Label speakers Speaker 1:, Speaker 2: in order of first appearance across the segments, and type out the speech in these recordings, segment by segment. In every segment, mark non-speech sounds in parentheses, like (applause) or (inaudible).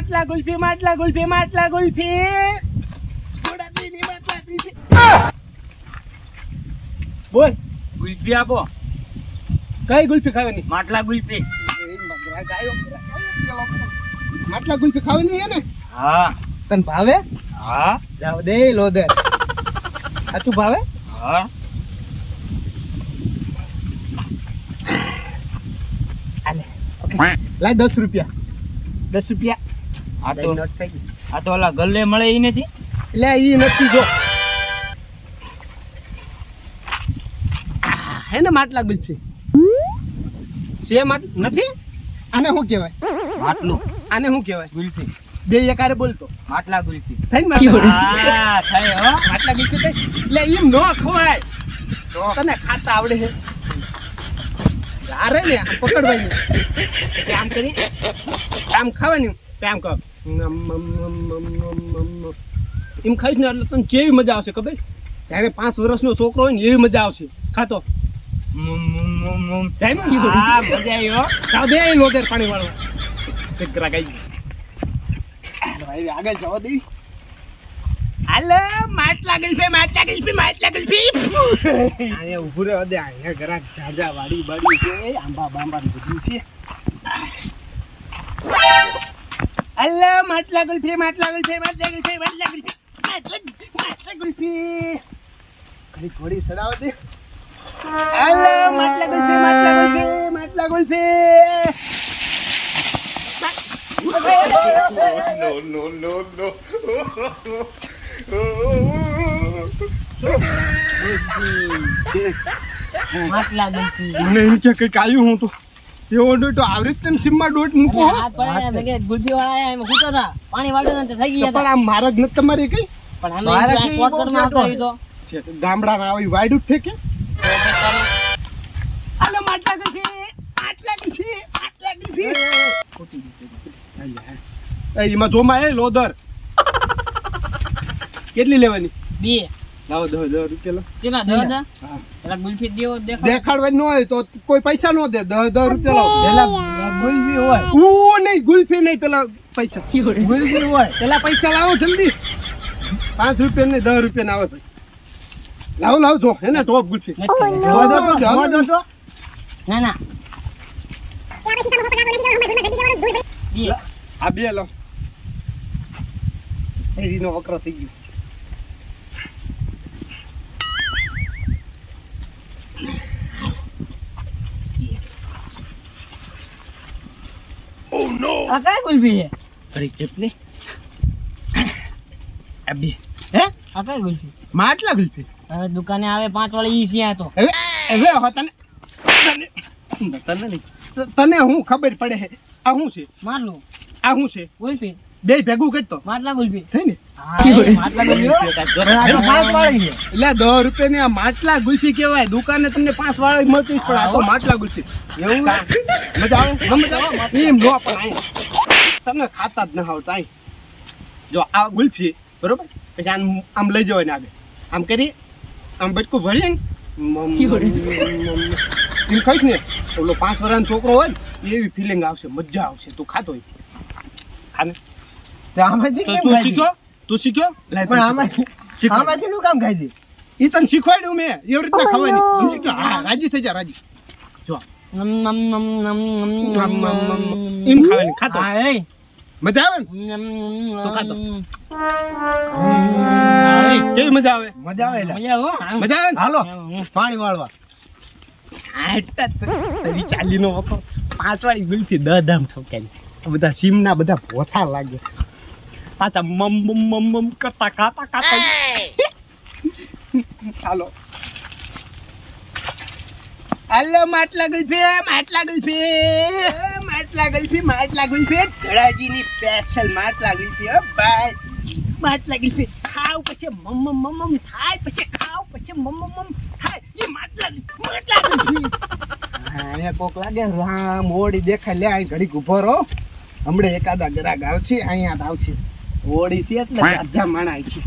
Speaker 1: માટલા ગુલ્ફી માટલા ગુલ્ફી માટલા ગુલ્ફી. બોલ.
Speaker 2: ગુલ્ફી આપો.
Speaker 1: કઈ ગુલ્ફી ખાવાની?
Speaker 2: માટલા ગુલ્ફી.
Speaker 1: માટલા ગુલ્ફી ખાવાની ને?
Speaker 2: હા.
Speaker 1: તને ભાવે?
Speaker 2: હા.
Speaker 1: જાવ દે લોદર સાચું ભાવે?
Speaker 2: હા.
Speaker 1: આલે. લાય દસ રૂપિયા. દસ રૂપિયા.
Speaker 2: આ તો
Speaker 1: ગઈ.
Speaker 2: આ તો ઓલા ગલ્લે મળે ઈ નથી?
Speaker 1: એટલે ઈ નથી જો. હે ને માટલા ગુલફી? છે માટ નથી? આને શું કહેવાય?
Speaker 2: માટલું.
Speaker 1: આને શું કહેવાય?
Speaker 2: ગુલફી.
Speaker 1: બે એકારે બોલતો.
Speaker 2: માટલા ગુલફી.
Speaker 1: થઈ ને માટલા?
Speaker 2: હા થાય હો.
Speaker 1: માટલા ગુલ્ફી થઈ? એટલે એમ ન ખવાય.
Speaker 2: તો?
Speaker 1: તને ખાતા આવડે છે. અરે ને આમ પકડવાની આમ કરી. આમ ખાવાની. આમ કર એમ ખાઈશ ને એટલે તને કેવી મજા આવશે ખબર? જ્યારે પાંચ વર્ષનો છોકરો હોય ને એવી મજા આવશે. ખાતો પાણી વાળો. આગળ જવા દઈ હાલે માટ લાગેલ છે માટ લાગેલ છે માટ લાગેલ છે અહીંયા ઉભું રહ્યો દે અહીંયા ઘરાક જાજા વાડી બાડી છે આંબા બાંબા જગ્યું છે. હાલે માટલા ગલ્ફી માટલા ગલ્ફી માટલા ગલ્ફી માટલા ગલ્ફી માટલા ગલ્ફી ઘડી ઘોડી સડાવો દે. હાલે માટલા ગલ્ફી માટલા ગલ્ફી માટલા ગલ્ફી.
Speaker 2: માટલા ગુલ્ફી.
Speaker 1: મને (laughs) એમ કે કંઈક આવ્યું હું તો. એવો ડોટ આવરી તેમ સીમમાં ડોટ મૂકો
Speaker 3: આ પડે કે ગુલજી વાળા એમ ખૂટો હતા પાણી વાળો ને થઈ ગયા
Speaker 1: પણ આ મારા જ ન તમારી કઈ?
Speaker 3: પણ અમે
Speaker 1: શોર્ટ
Speaker 3: કટમાં આવતો રહ્યો તો.
Speaker 1: ગામડા ના આવી વાઈડ ઉઠે કે? આલો માટલા કે છે આટલા કે છે આટલા કે છે. ખોટી દીધે એ એમાં જોમાં એ લોદર કેટલી લેવાની?
Speaker 3: બે.
Speaker 1: લાવો દસ હજાર રૂપિયા દેખાડવા ન હોય તો કોઈ પૈસા ન દે દસ હજાર રૂપિયા લાવો.
Speaker 2: પેલા ગુલફી હોય.
Speaker 1: ઓ નહીં ગુલફી નહીં પેલા પૈસા. ગુલફી હોય. પેલા પૈસા લાવો જલ્દી. પાંચ રૂપિયા ને દસ રૂપિયા ના આવે લાવો લાવ જો હે ને ટોપ ગુલફી.
Speaker 3: ના
Speaker 1: આ બે લાવ. એનો વકરો થઈ ગયો.
Speaker 3: આ કઈ ગુલ્ફી છે.
Speaker 1: અરે ચપલી. આ બે.
Speaker 3: હે? આ કઈ ગુલ્ફી
Speaker 1: માટલા ગુલ્ફી
Speaker 3: હવે દુકાને આવે પાંચ વાળી ઈ છે આ તો.
Speaker 1: હવે હવે તને તને તને હું ખબર પડે આ શું છે?
Speaker 3: મારલું
Speaker 1: આ શું છે?
Speaker 3: ગુલ્ફી
Speaker 1: બે ભેગું કરતો
Speaker 3: માટલા ગુલ્ફી
Speaker 1: થઈ ને?
Speaker 3: હા એ (laughs) માટલા ગુલ્ફી હો. આ તો પાંચ વાળી છે.
Speaker 1: એટલે દસ રૂપિયા ની આ માટલા ગુલ્ફી કહેવાય. દુકાને તમને પાંચ વાળા મળતી પણ આ તો માટલા ગુલ્ફી એવું મજા આવે? મજા આવે? એમ નો પણ તમને ખાતા જ ન આવતા જો આ ગુલ્ફી બરોબર? પછી આમ આમ લઈ જવાય ને આગળ. આમ કરી આમ બટકું ભરીએ ને. એમ ખાઈશ ને ઓલો પાંચ વર્ષનો છોકરો હોય ને એવી ફિલિંગ આવશે મજા આવશે. તું ખાતો હોય. ખાને? તો તું શીખ્યો તું શીખ્યો? પણ આમાં આમાં
Speaker 2: કામ ખાઈ દે
Speaker 1: એ તને શીખવાડ્યું મેં. એવી રીતના ખાવાની. સમજી ગયો? હા રાજી થઈ જા રાજી. જો. એમ ખાવાની. ખાતો? મજા આવે તો ખાતો. કેવી મજા આવે?
Speaker 2: મજા આવે
Speaker 3: મજા આવે
Speaker 2: હાલો. પાણી વાળવા.
Speaker 1: ચાલી નો પાંચ વાળી ગુલથી દામ ધામ ઠોકાઈ. બધા સીમના બધા પોથા લાગે. પાછા મમ મમ મમ મમ કરતા કાતા કાતા ચાલો હાલો માટ લાગલ છે માટ લાગલ છે માટ લાગલ છે માટ લાગલ છે ધડાજીની સ્પેશિયલ માટ લાગલ છે બાય માટ લાગલ છે ખાવ પછી મમ મમ મમ થાય પછી ખાવ પછી મમ મમ થાય. એ માટ લાગલ માટ લાગલ છે હા કોક લાગે રામ ઓડી દેખાય. લે અહીં ઘડી ઊભો રહો. હમણાં એકાદા ગ્રાહક આવશે અહીંયા આવશે. ઓડી છે એટલે ગાજા મણાય છે.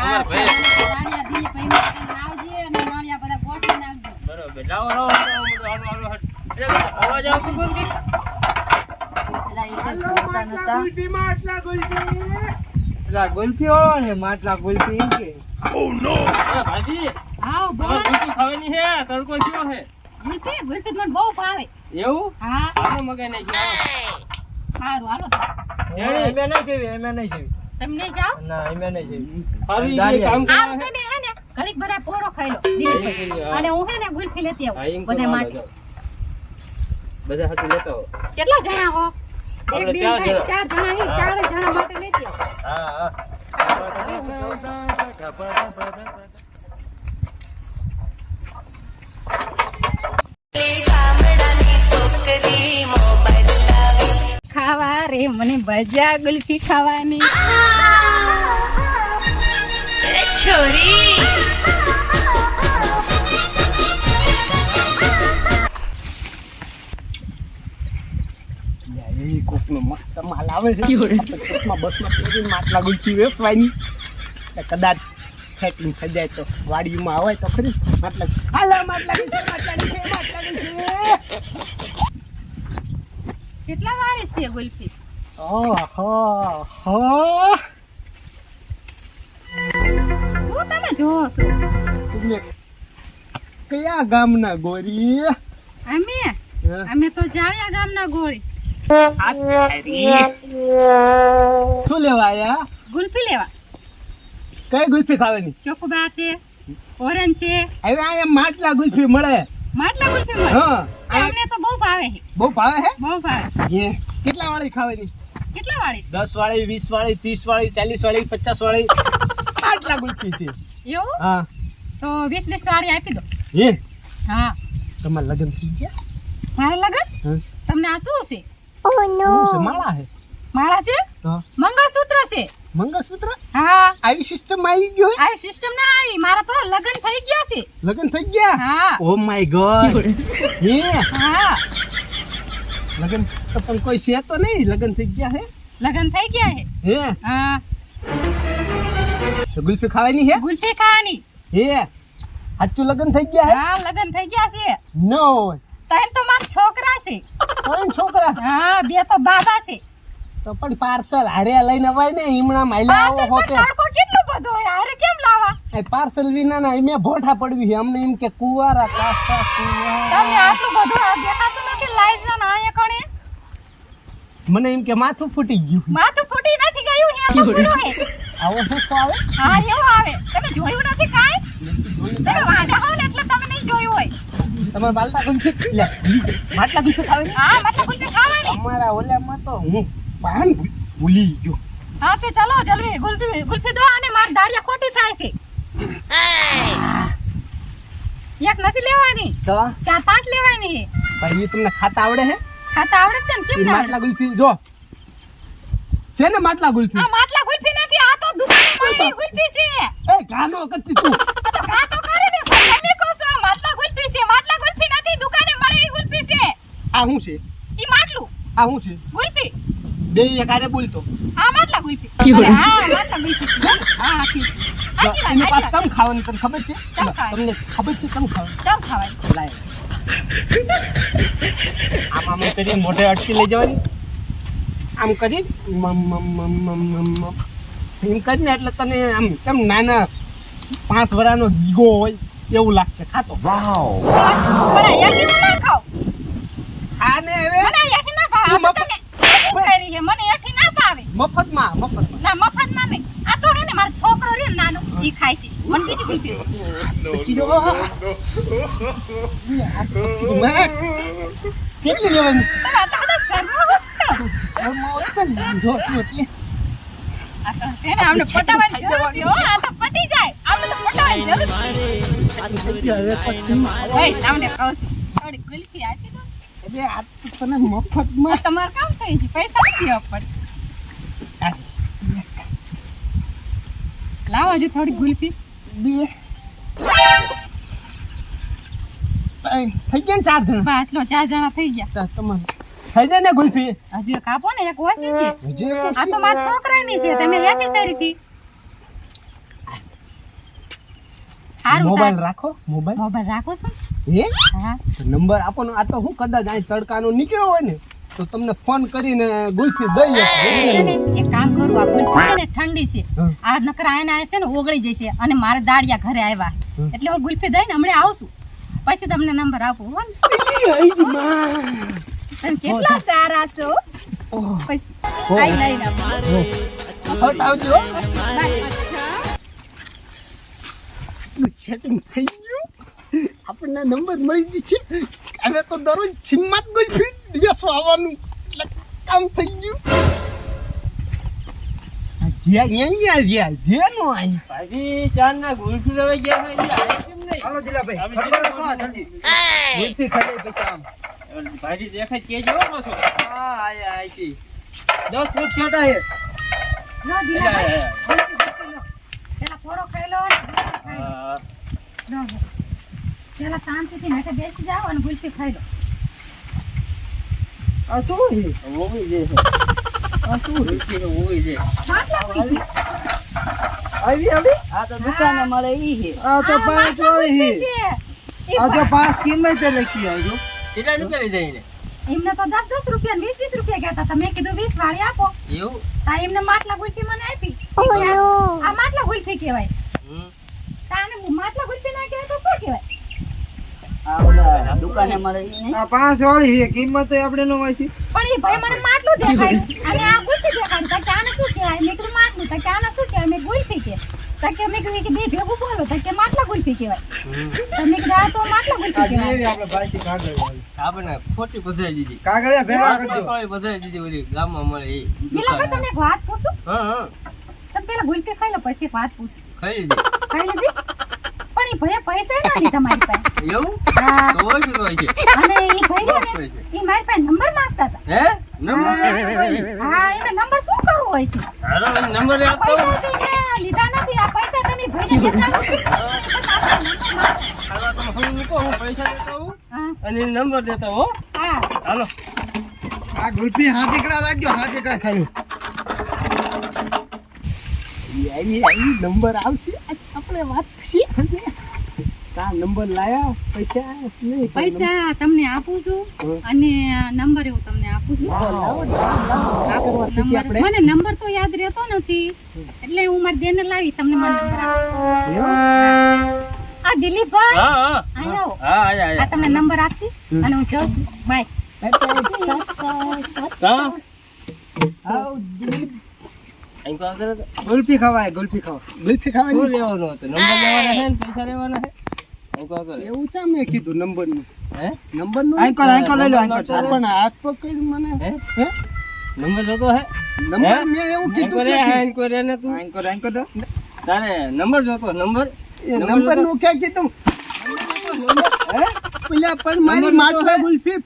Speaker 4: આવજે નાખજો.
Speaker 2: બરોબર. અવાજ આવતો કોણ કે?
Speaker 4: પેલા
Speaker 1: ગુલ્ફી
Speaker 5: વાળો છે માટલા ગુલ્ફી એમ કે.
Speaker 2: એ ભાજી
Speaker 4: આવ બોલ
Speaker 2: તમારે ગુલ્ફી ખાવાની છે? તડકો કયો છે.
Speaker 4: ગુલ્ફી? ગુલ્ફી મને બહુ ભાવે.
Speaker 2: એવું?
Speaker 4: હા.
Speaker 2: હાલો મગાઈ નાખી
Speaker 4: સારું હાલો.
Speaker 2: એણે
Speaker 5: એમે નહીં જેવી એમે નહીં જેવી.
Speaker 4: તમને જાવ
Speaker 5: ના એમે નહીં જેવી.
Speaker 2: ફાવી કામ
Speaker 5: દાળિયા.
Speaker 4: આ
Speaker 2: રૂપે
Speaker 4: તમે હે ને ઘડીક ભરા પોરો ખાઈ લો અને હું હે ને ગુલ્ફી લેતી આવું બધા માટે.
Speaker 2: બધા હાથે લેતા આવો.
Speaker 4: કેટલા જણા હો? એક દિન થાય ચાર જણા હી ચાર જણા માટે લેતી
Speaker 2: હા હા
Speaker 4: ખાવા રે મને ભજા ગુલ્ફી ખાવાની.
Speaker 1: એ મસ્ત માલ આવે છે. બસમાં બસમાં માટલા ગુલ્ફી વેચવાની કદાચ ફેટિંગ થઈ જાય તો વાડીમાં આવે તો ખરી. માટલા હાલા માટલા
Speaker 4: કેટલા વાળી છે ગુલફી?
Speaker 1: ઓહો હો.
Speaker 4: શું તમે જોવો છો?
Speaker 1: તમે કયા ગામના ગોરી?
Speaker 4: અમે? અમે તો જાળિયા ગામના ગોળી.
Speaker 1: શું લેવા આયા?
Speaker 4: ગુલ્ફી લેવા.
Speaker 1: કઈ ગુલ્ફી ખાવાની?
Speaker 4: ચોકોબાર છે ઓરેન્જ છે.
Speaker 1: હવે અહીંયા માટલા ગુલ્ફી મળે.
Speaker 4: માટલા ગુલ્ફી મળે?
Speaker 1: હા
Speaker 4: અમને તો બહુ ભાવે છે.
Speaker 1: બહુ ભાવે હે?
Speaker 4: બહુ ભાવે.
Speaker 1: હે કેટલા વાળી ખાવાની?
Speaker 4: કેટલા વાળી?
Speaker 1: દસ વાળી વીસ વાળી ત્રીસ વાળી ચાલીસ વાળી પચાસ વાળી. આટલા ગુલ્ફી છે.
Speaker 4: એવું?
Speaker 1: હા.
Speaker 4: તો વીસ વીસ વાળી આપી દો.
Speaker 1: હે?
Speaker 4: હા.
Speaker 1: તમારા લગ્ન થઈ ગયા?
Speaker 4: મારા લગન? તમને આ શું છે
Speaker 1: શું છે? માળા હે
Speaker 4: મારા છે?
Speaker 1: હા.
Speaker 4: મંગળસૂત્ર છે.
Speaker 1: મંગળસૂત્ર?
Speaker 4: હા.
Speaker 1: આવી સિસ્ટમ આવી ગયો હે?
Speaker 4: આ સિસ્ટમ ના આવી. મારા તો લગન થઈ ગયા છે.
Speaker 1: લગ્ન થઈ ગયા?
Speaker 4: હા.
Speaker 1: ઓ માય ગોડ હે?
Speaker 4: હા.
Speaker 1: લગ્ન તો પણ કોઈ છે તો નહીં. લગન થઈ ગયા હે?
Speaker 4: લગન થઈ ગયા હે
Speaker 1: હે?
Speaker 4: હા.
Speaker 1: તો ગુલ્ફી ખાવાની હે?
Speaker 4: ગુલ્ફી ખાવાની.
Speaker 1: હે? આજ તો લગન થઈ ગયા હે?
Speaker 4: હા લગન થઈ ગયા છે.
Speaker 1: નો
Speaker 4: ત્રણ તો મારા છોકરા છે.
Speaker 1: કોણ છોકરા?
Speaker 4: હા બે તો બાબા છે.
Speaker 1: તો પણ પાર્સલ હારે લઈને અવાય ને હિમણા માયલા આવો હોતે.
Speaker 4: કેટલો બધો હોય હારે કેમ લાવા?
Speaker 1: એ પાર્સલ વિના ના એમે ભોઠા પડવી છે. અમને એમ કે કુવારા કાસા કુવારા.
Speaker 4: તમને આટલું બધું આ દેખાતું નથી લાયસન આયા કણે?
Speaker 1: મને એમ કે માથું ફૂટી ગયું
Speaker 4: માથું ફૂટી નથી ગયું હે પકડ્યો હે
Speaker 1: આવો શું તો આવે?
Speaker 4: હા એવું આવે. તમે જોયું નથી કાઈ? તમે વાંઢા હો ને એટલે તમે નહીં જોયું હોય.
Speaker 1: તમારે બાલતા ગુલ્ફી લે માટલા ગુલ્ફી ખાવી
Speaker 4: હા માટલા ગુલ્ફી ખાવાની.
Speaker 1: અમારા ઓલામાં તો હું પાન ભૂલી ગયો.
Speaker 4: હા તે ચાલો જલ્દી ગુલ્ફી ગુલ્ફી દો અને માર દાડિયા ખોટી થાય છે. એક નથી લેવાની.
Speaker 1: તો?
Speaker 4: ચાર પાંચ લેવાની છે.
Speaker 1: ભાઈ તમને ખાતા આવડે હે?
Speaker 4: ખાતા આવડે તેમ ને કેમ ના
Speaker 1: માટલા ગુલફી જો. છે ને માટલા ગુલફી?
Speaker 4: આ માટલા ગુલફી નથી આ તો દુકાને મળેલી ગુલફી છે.
Speaker 1: એ ગાનો કરતી તું
Speaker 4: તો કરે ને પણ તમે કહો છો આ માટલા ગુલ્ફી છે માટલા ગુલ્ફી નથી દુકાને મળેલી ગુલ્ફી છે
Speaker 1: આ શું છે?
Speaker 4: ઈ માટલું.
Speaker 1: આ શું છે?
Speaker 4: ગુલપી
Speaker 1: બે એકારે બોલતો.
Speaker 4: આ માટલા ગુલ્ફી. અરે હા માટલા ગુલપી હા આખી
Speaker 1: એને પાસ તમ ખાવાની તને ખબર છે? તમને ખબર છે તમ ખાવાનું?
Speaker 4: તમ ખાવાય
Speaker 1: લાય. આમ આમ કરી મોઢે અટકી લઈ જવાની. આમ કરી મમ મમ મમ મમ મમ મમ. એમ કરીને એટલે તને આમ કેમ નાના પાંચ વરાનો ગીગો હોય એવું લાગશે ખાતો.
Speaker 4: મને યાથી હું ના ખાવ.
Speaker 1: આ ને હવે
Speaker 4: મને યાથી ના ભાવે. તો તમે કરી છે. મને યાથી ના ભાવે.
Speaker 1: મફતમાં મફતમાં.
Speaker 4: ના મફતમાં નહીં. આ તો હે ને મારો છોકરો રે ને નાનો ઈ ખાય છે. મને બીજી
Speaker 1: મેં કેટલી લેવાની?
Speaker 4: શરમો. આ તો જરૂર આ તો પટી જાય. તો જરૂર છે.
Speaker 1: આ હવે પછી
Speaker 4: તમને કહું છું. થોડી ગુલ્ફી આપી દો
Speaker 1: આ તને મફતમાં.
Speaker 4: તમારે કામ થઈ ગયું પૈસા નથી આપણ લાવો હજુ થોડી ગુલ્ફી.
Speaker 1: બે. થઈ ગયા ને ચાર જણા?
Speaker 4: બસ લો ચાર જણા થઈ ગયા.
Speaker 1: તમારે. થઈ જાય ને ગુલ્ફી?
Speaker 4: હજી કાપો ને એક ઓછી છે. આ તો મારા છોકરાની છે તમે લેતી કરી હતી
Speaker 1: મોબાઈલ રાખો મોબાઈલ
Speaker 4: મોબાઈલ રાખો છો?
Speaker 1: હે?
Speaker 4: હા.
Speaker 1: નંબર આપો ને આ તો હું કદાચ અહીં તડકાનો નીકળ્યો હોય ને તો તમને ફોન કરીને ગુલ્ફી દઈ.
Speaker 4: એક કામ કરું આ ગુલફી છે ને ઠંડી છે. આ નકરા આય છે ને ઓગળી જશે. અને મારે દાડિયા ઘરે આવ્યા એટલે હું ગુલ્ફી દઈને હમણાં આવશું. પછી તમને નંબર આપું હો તમે કેટલા સારા છો? પછી આઈ
Speaker 1: આવજો. સેટિંગ થઈ ગયું. આપણને નંબર મળી જશે હવે તો દરરોજ સિમમાં જ ગુલ્ફી દિવસો આવવાનું. એટલે કામ થઈ ગયું. નો
Speaker 2: ના છે.
Speaker 5: દસ ફૂટ છેટા હે
Speaker 4: લો દીનાભાઈ, ગુલ્ફી ગુલ્ફી પેલા પોરો ખાઈ લો અને પેલા શાંતિથી હેઠે બેસી જાઓ અને ગુલ્ફી ખાઈ લો.
Speaker 5: આ શું હે
Speaker 2: ઓગળી જાય
Speaker 5: આ શું હે
Speaker 2: ગુલફી તો ઓગળી જાય.
Speaker 4: માટલા ગુલ્ફી.
Speaker 5: આવી આવી?
Speaker 3: આ તો દુકાને મળે ઈ છે.
Speaker 5: આ તો પાંચ વાળી
Speaker 4: છે.
Speaker 5: આ તો પાંચ કિંમત લખી આવજો.
Speaker 2: કેટલા રૂપિયા લીધા એને?
Speaker 4: એમને તો દસ દસ રૂપિયા વીસ વીસ રૂપિયા ગયા હતા. તમે કીધું વીસ વાળી આપો.
Speaker 2: એવું?
Speaker 4: તા એમને માટલા ગુલ્ફી મને આપી. આ માટલા ગુલ્ફી કહેવાય. તાને માટલા ગુલ્ફી ના કહેવાય તો શું કહેવાય
Speaker 3: આ ઓલા દુકાને મળે
Speaker 5: આ પાંચ વાળી હે કિંમત આપણે નો હોય છે.
Speaker 4: પણ એ ભાઈ મને માટલું દેખાડ્યું. અને આ ગુલ્ફી દેખાડ્યું. તો કે શું કહેવાય? મેં કીધું માટલું. તો કે શું કહેવાય? મેં ગુલ્ફી કે. તો મેં કીધું કે બે ભેગું બોલો. તો માટલા ગુલ્ફી કહેવાય.
Speaker 2: હમ.
Speaker 4: કીધું આ તો માટલા ગુલ્ફી કહેવાય.
Speaker 5: જેવી આપણે ભાઈ કાગળ
Speaker 2: આપણે ખોટી પધરાઈ દીધી.
Speaker 5: કાગળિયા ભેગા કરજો.
Speaker 2: વાળી પધરાઈ દીધી ઓલી ગામમાં મળે એ
Speaker 4: ગીલાભાઈ તમને વાત પૂછું?
Speaker 2: હા હા.
Speaker 4: તમે પેલા ગુલ્ફી ખાઈ લો પછી વાત પૂછું.
Speaker 2: ખાઈ લીધી.
Speaker 4: ખાઈ લીધી? પણ એ ભાઈએ પૈસા ના લીધા મારી પાસે.
Speaker 2: એવું?
Speaker 4: હા.
Speaker 2: તો હોય છે તો હોય છે.
Speaker 4: અને એ ભાઈ ને એ મારી પાસે નંબર માંગતા હતા.
Speaker 2: હે? નંબર
Speaker 4: હા. એને નંબર શું કરવો હોય છે?
Speaker 2: અરે નંબર
Speaker 4: આ
Speaker 2: આપો
Speaker 4: પૈસા લીધા નથી આ પૈસા તમે ભાઈને દેતા
Speaker 2: હાલો તમે હું મૂકો હું પૈસા દેતા હું
Speaker 4: હા.
Speaker 2: અને નંબર દેતા હો.
Speaker 4: હા.
Speaker 2: હાલો.
Speaker 5: આ ગુલ્ફી હાથ એકડા રાખજો હાથ એકડા ખાઈ
Speaker 1: આવી આવી નંબર આવશે. આપણે વાત થશે. કા નંબર લાયા? પૈસા નહીં
Speaker 4: પૈસા તમને આપું છું અને નંબર એવું તમને આપું છું. મને નંબર તો યાદ રહેતો નથી. એટલે હું મારી બેને લાવી તમને મારો નંબર આપું. આ દિલીપભાઈ?
Speaker 2: હા હા. હા
Speaker 4: આ તમને નંબર આપશે અને હું જાઉં છું. બાય.
Speaker 2: હા અહીં ખવાય તો?
Speaker 5: ગુલ્ફી ખવાય ગુલ્ફી ખાવા
Speaker 2: શું
Speaker 1: ખાવાની?
Speaker 2: લેવાનું હતું? નંબર લેવાના છે ને પૈસા લેવાના છે? અહીં કોણ કરે
Speaker 1: એવું ચા મેં કીધું નંબરનું
Speaker 2: હે
Speaker 1: નંબરનું
Speaker 5: આંકર આંકર લઈ લો આંકર
Speaker 1: પણ હાથ પકડી મને
Speaker 2: હે?
Speaker 1: હે?
Speaker 2: નંબર જોતો હે?
Speaker 1: નંબર મેં એવું કીધું નથી.
Speaker 2: તું. તારે નંબર જોતો નંબર?
Speaker 1: નંબરનું ક્યાં કીધું? હે? પેલા પણ મારી માટલા ગુલ્ફી.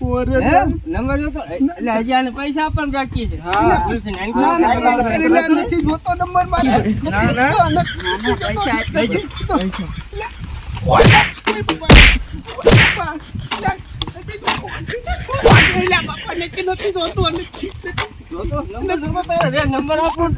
Speaker 2: નંબર જોતો એટલે હજી આને પૈસા પણ બાકી છે.
Speaker 5: હા.
Speaker 1: નથી જોતો નંબર મારે. નથી
Speaker 5: ના, ના.
Speaker 1: જોતો, નથી જોતો,
Speaker 5: પૈસા
Speaker 2: નંબર આપો.